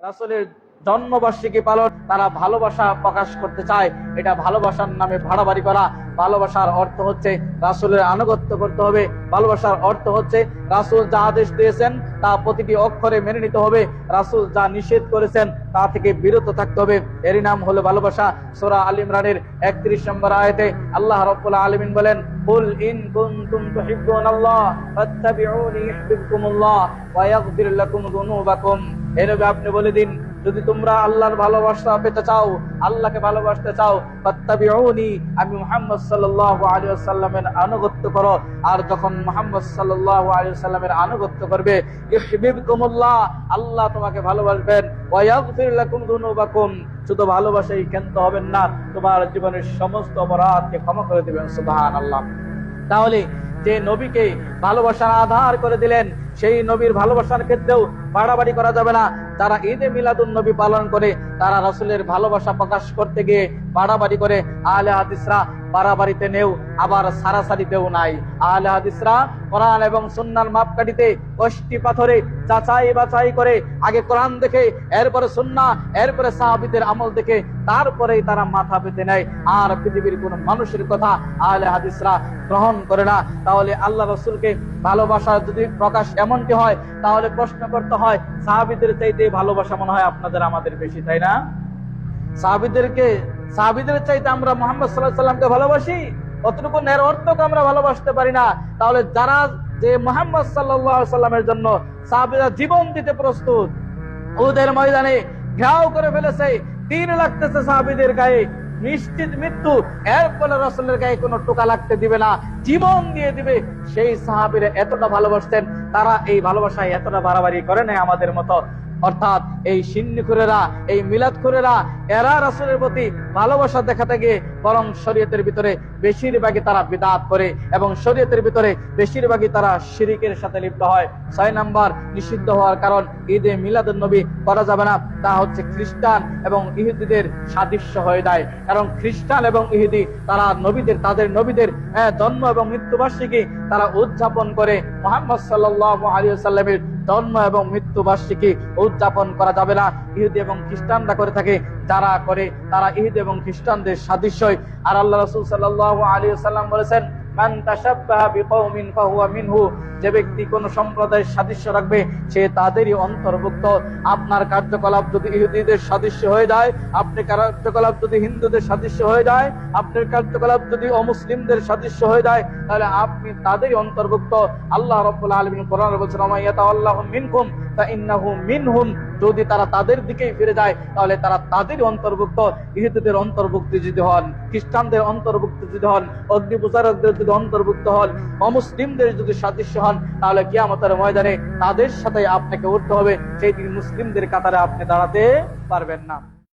রাসূলের জন্মবার্ষিকী পালন তারা ভালোবাসা প্রকাশ করতে চায়। এটা ভালোবাসার নামে ভাড়াবাড়ি করা। ভালোবাসার অর্থ হচ্ছে রাসূলের আনুগত্য করতে হবে। ভালোবাসার অর্থ হচ্ছে রাসূল যা আদেশ দিয়েছেন, তা প্রতিটি অক্ষরে মেনে নিতে হবে। রাসূল যা নিষেধ করেছেন, তা থেকে বিরত থাকতে হবে। এরই নাম হলো ভালোবাসা। সোরা আল ইমরানের 31 নম্বর আয়াতে আল্লাহ রাব্বুল আলামিন বলেন ইয়াগফির লাকুম আপনি বলে দিন, যদি তোমরা আল্লাহর ভালোবাসা পেতে চাও, আল্লাহকে ভালোবাসতে চাও আমি সাল্লাল্লাহু আলাইহি ওয়াসাল্লামের আনুগত্য করো। আর যখন সাল্লাল্লাহু আলাইহি ওয়াসাল্লামের আনুগত্য করবে আল্লাহ তোমাকে ভালোবাসবেন। লাকুম যুনুবাকুম শুধু ভালোবাসাই কেন্দ্র হবেন না, তোমার জীবনের সমস্ত অপরাধকে ক্ষমা করে দিবেন, সুবহানাল্লাহ। তাহলে যে নবীকে ভালোবাসার আধার করে দিলেন সেই নবীর ভালোবাসার ক্ষেত্রেও বাড়াবাড়ি করা যাবে না। যারা ঈদে মিলাদুন নবী পালন করে, তারা রসুলের ভালোবাসা প্রকাশ করতে গিয়ে বাড়াবাড়ি করে। আলে হাদিসরা বাড়াবাড়িতে নেও, আবার সারাসারিতেও নাই। আলে হাদিসরা কোরআন এবং সুন্নার মাপকাঠিতে কষ্টি পাথরে যাচাই বাছাই করে, আগে কোরআন দেখে, এরপরে সুন্না, এরপরে সাহাবিদের আমল দেখে, তারপরেই তারা মাথা পেতে নেয়। আর পৃথিবীর কোন মানুষের কথা আলে হাদিসরা গ্রহণ করে না। তাহলে আল্লাহ রসুলকে ভালোবাসা যদি প্রকাশ এমনটি হয় তাহলে প্রশ্ন করতে হয় সাহাবিদের চাইতে ভালোবাসা মনে হয় আপনাদের আমাদের বেশি তাই না? সাহাবিদেরকে সাহাবিদের চাইতে আমরা মোহাম্মদ সাল্লাহ সাল্লামকে ভালোবাসি? অতটুকু ন্যার অর্থকে আমরা ভালোবাসতে পারি না। তাহলে যারা যে মোহাম্মদ সাল্লাহ সাল্লামের জন্য সাহাবিরা জীবন দিতে প্রস্তুত ওদের ময়দানে ঘেরাও করে ফেলেছে তীর লাগতেছে সাহাবিদের গায়ে নিশ্চিত মৃত্যু। এর ফলে রসলের গায়ে কোনো টোকা লাগতে দিবে না, জীবন দিয়ে দিবে। সেই সাহাবিরা এতটা ভালোবাসতেন, তারা এই ভালোবাসায় এতটা বাড়াবাড়ি করে নাই আমাদের মতো। অর্থাৎ এই সিন্নিখুরেরা, এই মিলাদখুরেরা, এরা রাসুলের প্রতি ভালোবাসা দেখাতে গিয়ে বরং শরীয়তের ভিতরে বেশিরভাগই তারা বিদাত করে এবং শরীয়তের ভিতরে বেশিরভাগই তারা শিরিকের সাথে লিপ্ত হয়। ছয় নাম্বার নিষিদ্ধ হওয়ার কারণ, ঈদে মিলাদুল নবী করা যাবে না, তা হচ্ছে খ্রিস্টান এবং ইহুদিদের সাদৃশ্য হয়ে যায়। কারণ খ্রিস্টান এবং ইহুদি, তারা নবীদের, তাদের নবীদের জন্ম এবং মৃত্যুবার্ষিকী তারা উদযাপন করে মোহাম্মদ সাল্লাহ আলী সাল্লামের জন্ম এবং মৃত্যু বার্ষিকী উদযাপন করা যাবে না। ইহুদি এবং খ্রিস্টানরা করে থাকে, যারা করে তারা ইহুদি এবং খ্রিস্টানদের সাদৃশ্যই। আর আল্লাহ রসুল সাল্লাহ আলী সাল্লাম বলেছেন যে ব্যক্তি কোন সম্প্রদায়ের সাদৃশ্য রাখবে, সে তাদেরই অন্তর্ভুক্ত। আপনার কার্যকলাপ যদি ইহুদিদের সাদৃশ্য হয়ে যায়, আপনি কার্যকলাপ যদি হিন্দুদের সাদৃশ্য হয়ে যায়, আপনার কার্যকলাপ যদি অমুসলিমদের সাদৃশ্য হয়ে যায়, তাহলে আপনি তাদেরই অন্তর্ভুক্ত। আল্লাহ রাব্বুল আলামিন কোরআনে বলছেন আল্লাহু মিনকুম মিনহুম। যদি তারা তাদের দিকেই ফিরে যায়, তাহলে তারা তাদের অন্তর্ভুক্ত। ইহুদিদের অন্তর্ভুক্ত যদি হন, খ্রিস্টানদের অন্তর্ভুক্ত যদি হন অগ্নি পূজারকদের যদি অন্তর্ভুক্ত হন, অমুসলিমদের যদি সাদৃশ্য হন, তাহলে কিয়ামতের ময়দানে তাদের সাথে আপনাকে উঠতে হবে। সেই দিন মুসলিমদের কাতারে আপনি দাঁড়াতে পারবেন না।